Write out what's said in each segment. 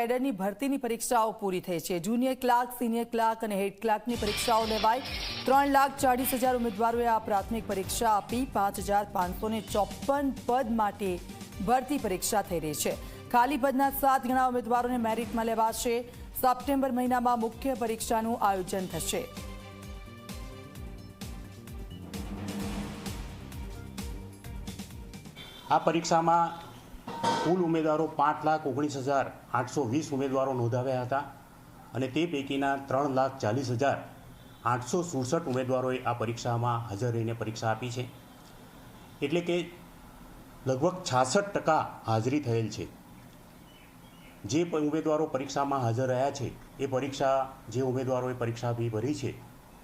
કેડરની ભરતીની પરીક્ષાઓ પૂરી થઈ છે. જુનિયર ક્લાર્ક, સિનિયર ક્લાર્ક અને હેડ ક્લાર્કની પરીક્ષાઓ લેવાઈ ત્રણ લાખ ચાળીસ હજાર ઉમેદવારોએ આ પ્રાથમિક પરીક્ષા આપી. પાંચ હજાર પાંચસો ચોપન પદ માટે ભરતી પરીક્ષા થઈ રહી છે. ખાલી પદના સાત ગણા ઉમેદવારોને મેરિટમાં લેવાશે. સપ્ટેમ્બર મહિનામાં મુખ્ય પરીક્ષાનું આયોજન થશે. આ પરીક્ષામાં કુલ ઉમેદવારો પાંચ લાખ ઓગણીસ હજાર આઠસો વીસ ઉમેદવારો નોંધાવ્યા હતા અને તે પૈકીના ત્રણ લાખ ચાલીસ હજાર આઠસો સુડસઠ ઉમેદવારોએ આ પરીક્ષામાં હાજર રહીને પરીક્ષા આપી છે. એટલે કે લગભગ છાસઠ ટકા હાજરી થયેલ છે. જે ઉમેદવારો પરીક્ષામાં હાજર રહ્યા છે, એ પરીક્ષા જે ઉમેદવારોએ પરીક્ષા ફી ભરી છે,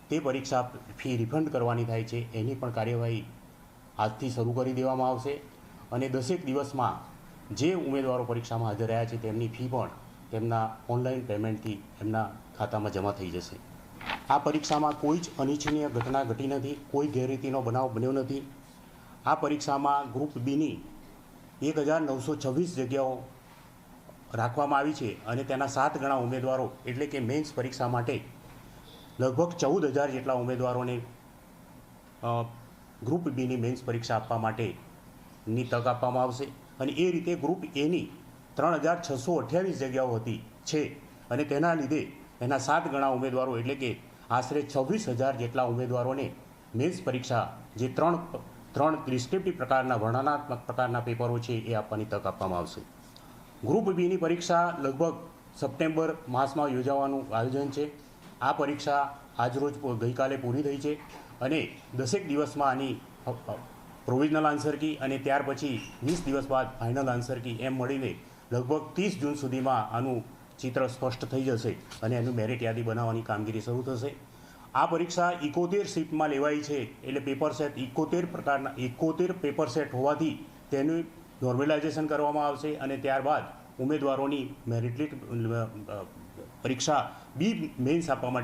તે પરીક્ષા ફી રિફંડ કરવાની થાય છે, એની પણ કાર્યવાહી આજથી શરૂ કરી દેવામાં આવશે અને દસેક દિવસમાં જે ઉમેદવારો પરીક્ષામાં હાજર રહ્યા છે, તેમની ફી પણ તેમના ઓનલાઈન પેમેન્ટથી એમના ખાતામાં જમા થઈ જશે. આ પરીક્ષામાં કોઈ જ અનિચ્છનીય ઘટના ઘટી નથી, કોઈ ગેરરીતિનો બનાવ બન્યો નથી. આ પરીક્ષામાં ગ્રુપ બીની એક હજાર નવસો છવ્વીસ જગ્યાઓ રાખવામાં આવી છે અને તેના સાત ગણા ઉમેદવારો, એટલે કે મેન્સ પરીક્ષા માટે લગભગ ચૌદ હજાર જેટલા ઉમેદવારોને ગ્રુપ બીની મેન્સ પરીક્ષા આપવા માટેની તક આપવામાં આવશે. અને એ રીતે ગ્રુપ એની ત્રણ હજાર છસો અઠ્યાવીસ જગ્યાઓ હતી, છે. અને તેના લીધે એના સાત ગણા ઉમેદવારો એટલે કે આશરે છવ્વીસ હજાર જેટલા ઉમેદવારોને મેન્સ પરીક્ષા, જે ત્રણ ત્રણ ડિસ્ક્રિપ્ટિવ પ્રકારના વર્ણનાત્મક પ્રકારના પેપરો છે, એ આપવાની તક આપવામાં આવશે. ગ્રુપ બીની પરીક્ષા લગભગ સપ્ટેમ્બર માસમાં યોજાવાનું આયોજન છે. આ પરીક્ષા આજરોજ ગઈકાલે પૂરી થઈ છે અને દસેક દિવસમાં આની પ્રોવિઝનલ આન્સર કી અને ત્યાર પછી વીસ દિવસ બાદ ફાઇનલ આન્સર કી એમ મળીને લગભગ ત્રીસ જૂન સુધીમાં આનું ચિત્ર સ્પષ્ટ થઈ જશે અને એનું મેરિટ યાદી બનાવવાની કામગીરી શરૂ થશે. આ પરીક્ષા ઇકોતેર શિફ્ટમાં લેવાઈ છે એટલે પેપર સેટ ઇકોતેર પ્રકારના ઇકોતેર પેપર સેટ હોવાથી તેનું નોર્મલાઇઝેશન કરવામાં આવશે અને ત્યારબાદ ઉમેદવારોની મેરિટલિટ પરીક્ષા બી મેન્સ આપવા માટે